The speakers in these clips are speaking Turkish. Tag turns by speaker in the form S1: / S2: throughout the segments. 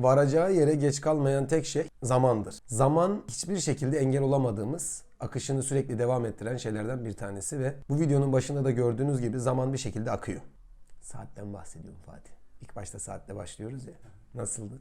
S1: Varacağı yere geç kalmayan tek şey zamandır. Zaman hiçbir şekilde engel olamadığımız akışını sürekli devam ettiren şeylerden bir tanesi ve bu videonun başında da gördüğünüz gibi zaman bir şekilde akıyor. Saatten bahsediyorum Fatih. İlk başta saatle başlıyoruz ya. Nasıldı?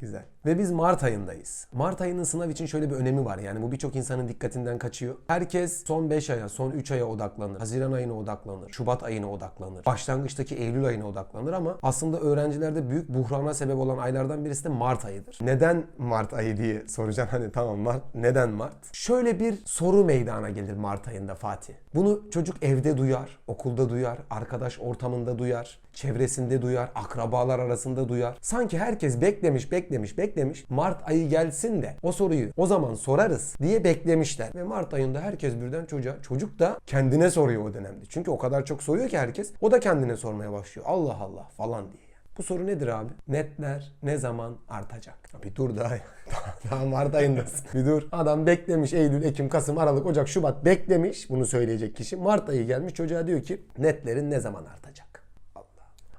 S1: Güzel. Ve biz Mart ayındayız. Mart ayının sınav için şöyle bir önemi var. Yani bu birçok insanın dikkatinden kaçıyor. Herkes son 5 aya, son 3 aya odaklanır. Haziran ayına odaklanır. Şubat ayına odaklanır. Başlangıçtaki Eylül ayına odaklanır ama aslında öğrencilerde büyük buhrana sebep olan aylardan birisi de Mart ayıdır. Neden Mart ayı diye soracaksın hani tamam Mart. Neden Mart? Şöyle bir soru meydana gelir Mart ayında Fatih. Bunu çocuk evde duyar, okulda duyar, arkadaş ortamında duyar, çevresinde duyar, akrabalar arasında duyar. Sanki herkes beklemiş, beklemiş, beklemiş. Mart ayı gelsin de o soruyu o zaman sorarız diye beklemişler. Ve Mart ayında herkes birden çocuğa, çocuk da kendine soruyor o dönemde. Çünkü o kadar çok soruyor ki herkes. O da kendine sormaya başlıyor. Allah Allah falan diye. Bu soru nedir abi? Netler ne zaman artacak? Bir dur daha. daha Mart ayındasın. Bir dur. Adam beklemiş Eylül, Ekim, Kasım, Aralık, Ocak, Şubat beklemiş. Bunu söyleyecek kişi. Mart ayı gelmiş çocuğa diyor ki netlerin ne zaman artacak?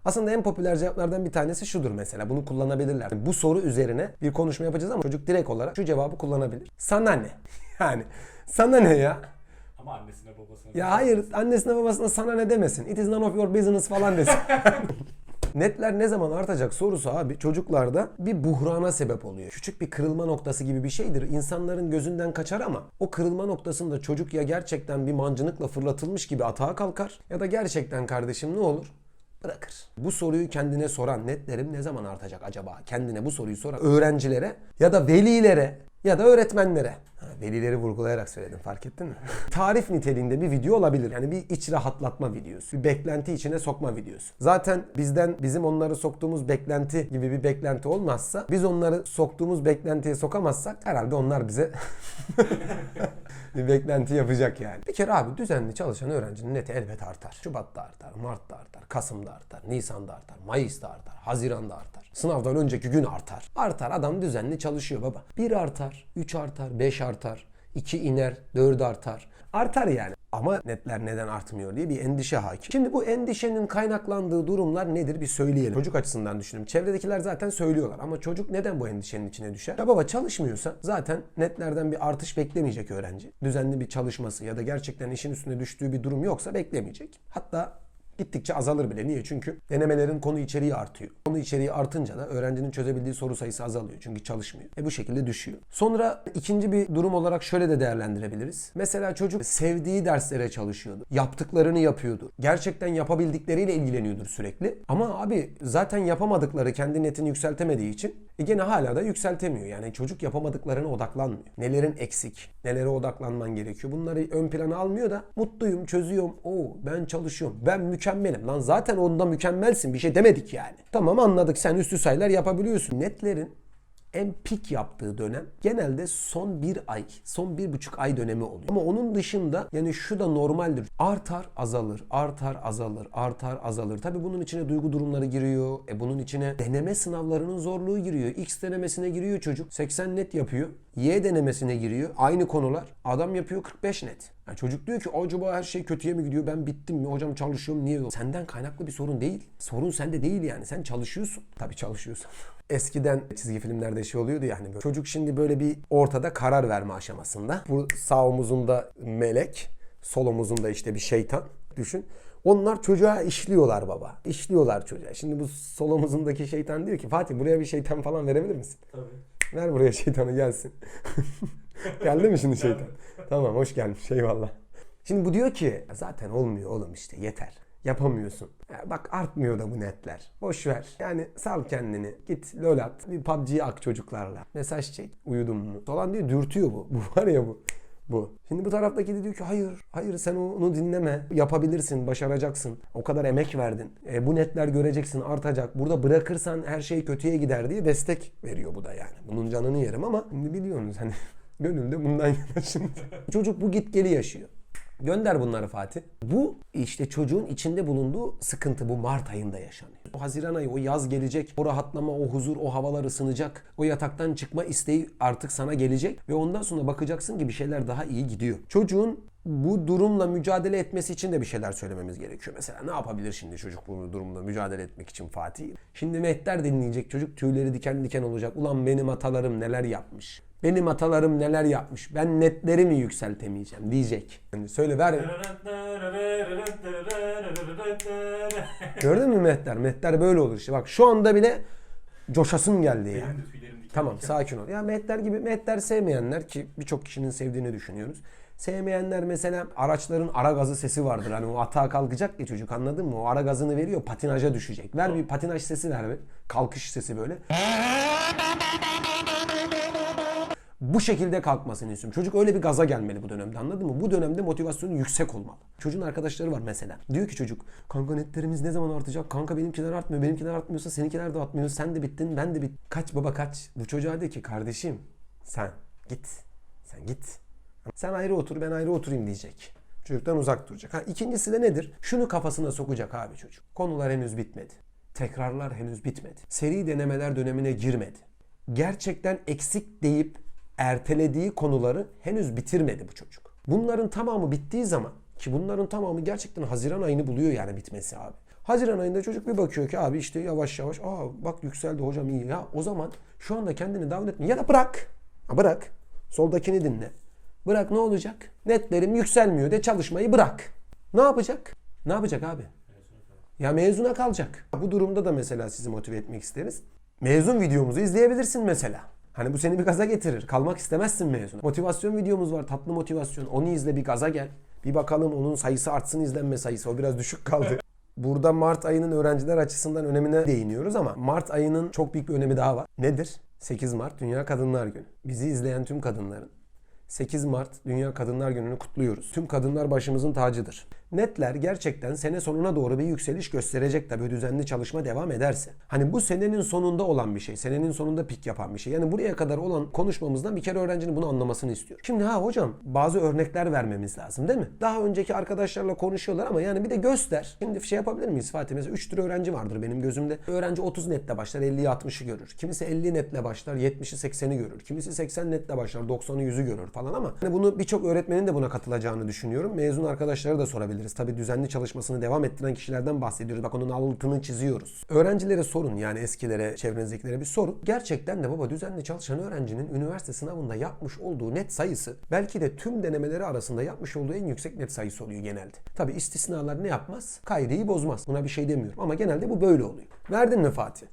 S1: Aslında en popüler cevaplardan bir tanesi şudur mesela. Bunu kullanabilirler. Bu soru üzerine bir konuşma yapacağız ama çocuk direkt olarak şu cevabı kullanabilir. Sana ne? Yani sana ne ya?
S2: Ama annesine babasına.
S1: Ya hayır annesine babasına sana ne demesin. It is none of your business falan desin. Netler ne zaman artacak sorusu abi çocuklarda bir buhrana sebep oluyor. Küçük bir kırılma noktası gibi bir şeydir. İnsanların gözünden kaçar ama o kırılma noktasında çocuk ya gerçekten bir mancınıkla fırlatılmış gibi atağa kalkar ya da gerçekten kardeşim ne olur? Bırakır. Bu soruyu kendine soran netlerim ne zaman artacak acaba? Kendine bu soruyu soran öğrencilere ya da velilere ya da öğretmenlere. Velileri vurgulayarak söyledim fark ettin mi? Tarif niteliğinde bir video olabilir. Yani bir iç rahatlatma videosu. Bir beklenti içine sokma videosu. Zaten bizden bizim onları soktuğumuz beklenti gibi bir beklenti olmazsa biz onları soktuğumuz beklentiye sokamazsak herhalde onlar bize bir beklenti yapacak yani. Bir kere abi düzenli çalışan öğrencinin neti elbet artar. Şubat'ta artar, Mart'ta artar, Kasım'da artar, Nisan'da artar, Mayıs'ta artar, Haziran'da artar. Sınavdan önceki gün artar. Artar adam düzenli çalışıyor baba. 1 artar, 3 artar, 5 artar, 2 iner, 4 artar. Artar yani. Ama netler neden artmıyor diye bir endişe hakim. Şimdi bu endişenin kaynaklandığı durumlar nedir bir söyleyelim. Çocuk açısından düşünelim. Çevredekiler zaten söylüyorlar ama çocuk neden bu endişenin içine düşer? Ya baba çalışmıyorsa zaten netlerden bir artış beklemeyecek öğrenci. Düzenli bir çalışması ya da gerçekten işin üstüne düştüğü bir durum yoksa beklemeyecek. Hatta gittikçe azalır bile. Niye? Çünkü denemelerin konu içeriği artıyor. Konu içeriği artınca da öğrencinin çözebildiği soru sayısı azalıyor. Çünkü çalışmıyor. E bu şekilde düşüyor. Sonra ikinci bir durum olarak şöyle de değerlendirebiliriz. Mesela çocuk sevdiği derslere çalışıyordu. Yaptıklarını yapıyordu. Gerçekten yapabildikleriyle ilgileniyordur sürekli. Ama abi zaten yapamadıkları kendi netini yükseltemediği için e gene hala da yükseltemiyor. Yani çocuk yapamadıklarına odaklanmıyor. Nelerin eksik, nelere odaklanman gerekiyor. Bunları ön plana almıyor da mutluyum, çözüyorum. Oo ben çalışıyorum. Ben mükemmelim. Lan zaten onda mükemmelsin. Bir şey demedik yani. Tamam anladık sen üstü sayılar yapabiliyorsun. Netlerin en pik yaptığı dönem genelde son bir ay, son bir buçuk ay dönemi oluyor. Ama onun dışında yani şu da normaldir. Artar, azalır, artar, azalır, artar, azalır. Tabii bunun içine duygu durumları giriyor. E bunun içine deneme sınavlarının zorluğu giriyor. X denemesine giriyor çocuk. 80 net yapıyor. Y denemesine giriyor. Aynı konular. Adam yapıyor 45 net. Yani çocuk diyor ki acaba her şey kötüye mi gidiyor? Ben bittim mi? Hocam çalışıyorum niye? Senden kaynaklı bir sorun değil. Sorun sende değil yani. Sen çalışıyorsun. Tabii çalışıyorsun. Eskiden çizgi filmlerde şey oluyordu ya hani böyle. Çocuk şimdi böyle bir ortada karar verme aşamasında. Bu sağ omuzunda melek, sol omuzunda işte bir şeytan. Düşün. Onlar çocuğa işliyorlar baba. İşliyorlar çocuğa. Şimdi bu sol omuzundaki şeytan diyor ki Fatih buraya bir şeytan falan verebilir misin?
S2: Tabii.
S1: Ver buraya şeytanı gelsin. Geldi mi şimdi şeytan? Tamam hoş gelmiş eyvallah. Şimdi bu diyor ki zaten olmuyor oğlum işte yeter. Yapamıyorsun. Ya bak artmıyor da bu netler. Boş ver. Yani sal kendini. Git lol at. Bir PUBG'ye ak çocuklarla. Mesaj çek. Uyudun mu? Falan diyor dürtüyor bu. Bu var ya bu. Bu. Şimdi bu taraftaki de diyor ki hayır, hayır sen onu dinleme. Yapabilirsin, başaracaksın. O kadar emek verdin. E, bu netler göreceksin, artacak. Burada bırakırsan her şey kötüye gider diye destek veriyor bu da yani. Bunun canını yerim ama şimdi biliyorsunuz hani gönülde bundan yana şimdi. Çocuk bu git geli yaşıyor. Gönder bunları Fatih. Bu işte çocuğun içinde bulunduğu sıkıntı bu Mart ayında yaşanıyor. O Haziran ayı, o yaz gelecek, o rahatlama, o huzur, o havalar ısınacak. O yataktan çıkma isteği artık sana gelecek ve ondan sonra bakacaksın ki bir şeyler daha iyi gidiyor. Çocuğun bu durumla mücadele etmesi için de bir şeyler söylememiz gerekiyor. Mesela ne yapabilir şimdi çocuk bu durumla mücadele etmek için Fatih? Şimdi mehter dinleyecek çocuk tüyleri diken diken olacak. Ulan benim atalarım neler yapmış. Benim atalarım neler yapmış. Ben netlerimi yükseltemeyeceğim diyecek. Yani söyle ver. Gördün mü Mehter? Mehter böyle olur işte. Bak şu anda bile coşasım geldi ya.
S2: Benim de tüylerim diken
S1: Tamam
S2: diken.
S1: sakin ol. Ya Mehter gibi Mehter sevmeyenler ki birçok kişinin sevdiğini düşünüyoruz. Sevmeyenler mesela araçların ara gazı sesi vardır. Hani o atağa kalkacak ya çocuk anladın mı? O ara gazını veriyor patinaja düşecek. Ver bir patinaj sesi ver bir. Kalkış sesi böyle. Bu şekilde kalkmasını istiyorum. Çocuk öyle bir gaza gelmeli bu dönemde anladın mı? Bu dönemde motivasyonu yüksek olmalı. Çocuğun arkadaşları var mesela. Diyor ki çocuk kanka netlerimiz ne zaman artacak? Kanka benimkiler artmıyor. Benimkiler artmıyorsa seninkiler de artmıyor. Sen de bittin ben de bit. Kaç baba kaç. Bu çocuğa de ki kardeşim sen git. Sen git. Sen ayrı otur ben ayrı oturayım diyecek. Çocuktan uzak duracak. Ha, ikincisi de nedir? Şunu kafasına sokacak abi çocuk. Konular henüz bitmedi. Tekrarlar henüz bitmedi. Seri denemeler dönemine girmedi. Gerçekten eksik deyip ertelediği konuları henüz bitirmedi bu çocuk. Bunların tamamı bittiği zaman ki bunların tamamı gerçekten Haziran ayını buluyor yani bitmesi abi. Haziran ayında çocuk bir bakıyor ki abi işte yavaş yavaş aa bak yükseldi hocam iyi ya o zaman şu anda kendini down etme ya da bırak. Bırak. Soldakini dinle. Bırak ne olacak? Netlerim yükselmiyor de çalışmayı bırak. Ne yapacak? Ne yapacak abi? Ya mezuna kalacak. Bu durumda da mesela sizi motive etmek isteriz. Mezun videomuzu izleyebilirsin mesela. Hani bu seni bir gaza getirir. Kalmak istemezsin mezuna. Motivasyon videomuz var. Tatlı motivasyon. Onu izle bir gaza gel. Bir bakalım onun sayısı artsın izlenme sayısı. O biraz düşük kaldı. Burada Mart ayının öğrenciler açısından önemine değiniyoruz ama Mart ayının çok büyük bir önemi daha var. Nedir? 8 Mart Dünya Kadınlar Günü. Bizi izleyen tüm kadınların 8 Mart Dünya Kadınlar Günü'nü kutluyoruz. Tüm kadınlar başımızın tacıdır. Netler gerçekten sene sonuna doğru bir yükseliş gösterecek tabii düzenli çalışma devam ederse. Hani bu senenin sonunda olan bir şey. Senenin sonunda pik yapan bir şey. Yani buraya kadar olan konuşmamızdan bir kere öğrencinin bunu anlamasını istiyor. Şimdi ha hocam bazı örnekler vermemiz lazım değil mi? Daha önceki arkadaşlarla konuşuyorlar ama yani bir de göster. Şimdi şey yapabilir miyiz Fatih? Mesela 3 tür öğrenci vardır benim gözümde. Öğrenci 30 netle başlar 50'yi 60'ı görür. Kimisi 50 netle başlar 70'i 80'i görür. Kimisi 80 netle başlar 90'ı 100'ü görür falan ama hani bunu birçok öğretmenin de buna katılacağını düşünüyorum. Mezun arkadaşları da sorabiliriz. Tabii düzenli çalışmasını devam ettiren kişilerden bahsediyoruz. Bak onun altını çiziyoruz. Öğrencilere sorun yani eskilere, çevrenizdekilere bir sorun. Gerçekten de baba düzenli çalışan öğrencinin üniversite sınavında yapmış olduğu net sayısı belki de tüm denemeleri arasında yapmış olduğu en yüksek net sayısı oluyor genelde. Tabii istisnalar ne yapmaz? Kaydeyi bozmaz. Buna bir şey demiyorum ama genelde bu böyle oluyor. Verdin mi Fatih?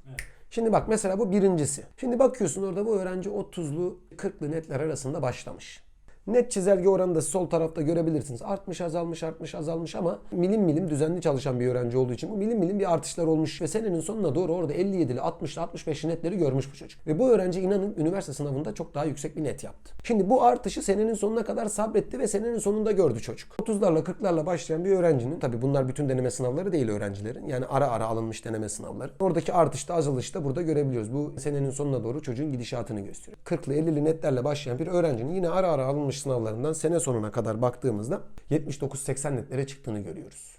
S1: Şimdi bak mesela bu birincisi. Şimdi bakıyorsun orada bu öğrenci 30'lu 40'lı netler arasında başlamış. Net çizelge oranı da sol tarafta görebilirsiniz. Artmış, azalmış, artmış, azalmış ama milim milim düzenli çalışan bir öğrenci olduğu için bu milim milim bir artışlar olmuş ve senenin sonuna doğru orada 57'li, 60'lı, 65'li netleri görmüş bu çocuk. Ve bu öğrenci inanın üniversite sınavında çok daha yüksek bir net yaptı. Şimdi bu artışı senenin sonuna kadar sabretti ve senenin sonunda gördü çocuk. 30'larla 40'larla başlayan bir öğrencinin tabi bunlar bütün deneme sınavları değil öğrencilerin. Yani ara ara alınmış deneme sınavları. Oradaki artışta azalışta burada görebiliyoruz. Bu senenin sonuna doğru çocuğun gidişatını gösteriyor. 40'lı 50'li netlerle başlayan bir öğrencinin yine ara ara alınmış sınavlarından sene sonuna kadar baktığımızda 79-80 netlere çıktığını görüyoruz.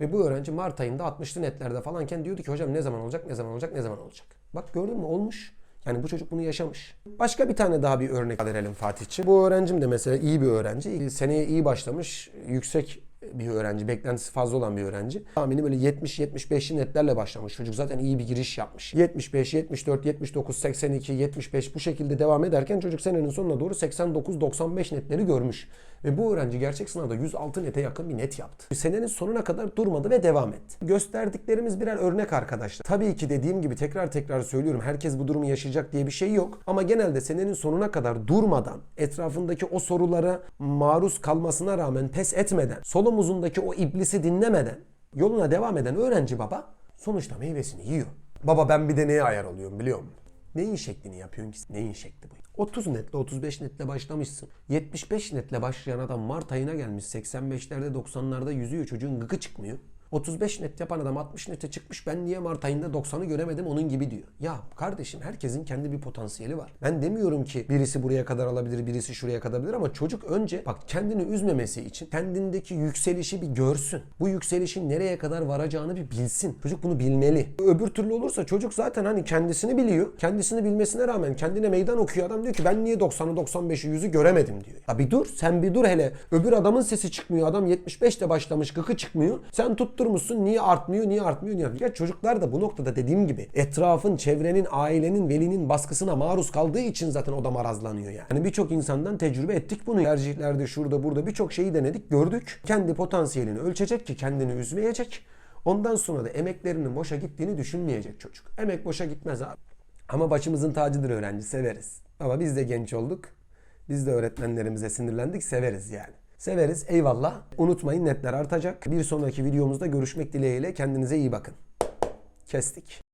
S1: Ve bu öğrenci Mart ayında 60'lı netlerde falanken diyordu ki hocam ne zaman olacak, ne zaman olacak, ne zaman olacak. Bak gördün mü olmuş. Yani bu çocuk bunu yaşamış. Başka bir tane daha bir örnek verelim Fatihçi. Bu öğrencim de mesela iyi bir öğrenci. Seneye iyi başlamış, yüksek bir öğrenci, beklentisi fazla olan bir öğrenci. Tahmini böyle 70-75'li netlerle başlamış. Çocuk zaten iyi bir giriş yapmış. 75, 74, 79, 82, 75 bu şekilde devam ederken çocuk senenin sonuna doğru 89-95 netleri görmüş. Ve bu öğrenci gerçek sınavda 106 nete yakın bir net yaptı. Senenin sonuna kadar durmadı ve devam etti. Gösterdiklerimiz birer örnek arkadaşlar. Tabii ki dediğim gibi tekrar tekrar söylüyorum. Herkes bu durumu yaşayacak diye bir şey yok. Ama genelde senenin sonuna kadar durmadan etrafındaki o sorulara maruz kalmasına rağmen pes etmeden, sol omuzundaki o iblisi dinlemeden yoluna devam eden öğrenci baba sonuçta meyvesini yiyor. Baba ben bir de neye ayar oluyorum biliyor musun? Neyin şeklini yapıyorsun ki? Neyin şekli bu? 30 netle 35 netle başlamışsın. 75 netle başlayan adam Mart ayına gelmiş. 85'lerde 90'larda yüzüyor çocuğun gıkı çıkmıyor. 35 net yapan adam 60 nete çıkmış ben niye Mart ayında 90'ı göremedim onun gibi diyor. Ya kardeşim herkesin kendi bir potansiyeli var. Ben demiyorum ki birisi buraya kadar alabilir birisi şuraya kadar alabilir ama çocuk önce bak kendini üzmemesi için kendindeki yükselişi bir görsün. Bu yükselişin nereye kadar varacağını bir bilsin. Çocuk bunu bilmeli. Öbür türlü olursa çocuk zaten hani kendisini biliyor. Kendisini bilmesine rağmen kendine meydan okuyor. Adam diyor ki ben niye 90'ı 95'i 100'ü göremedim diyor. Ya bir dur sen bir dur hele. Öbür adamın sesi çıkmıyor. Adam 75'te başlamış gıkı çıkmıyor. Sen tutturmuşsun niye artmıyor niye artmıyor niye artmıyor. Ya çocuklar da bu noktada dediğim gibi etrafın, çevrenin, ailenin, velinin baskısına maruz kaldığı için zaten o da marazlanıyor yani. Hani birçok insandan tecrübe ettik bunu. Tercihlerde şurada burada birçok şeyi denedik gördük. Kendi potansiyelini ölçecek ki kendini üzmeyecek. Ondan sonra da emeklerinin boşa gittiğini düşünmeyecek çocuk. Emek boşa gitmez abi. Ama başımızın tacıdır öğrenci severiz. Ama biz de genç olduk. Biz de öğretmenlerimize sinirlendik severiz yani. Severiz eyvallah. Unutmayın netler artacak. Bir sonraki videomuzda görüşmek dileğiyle kendinize iyi bakın. Kestik.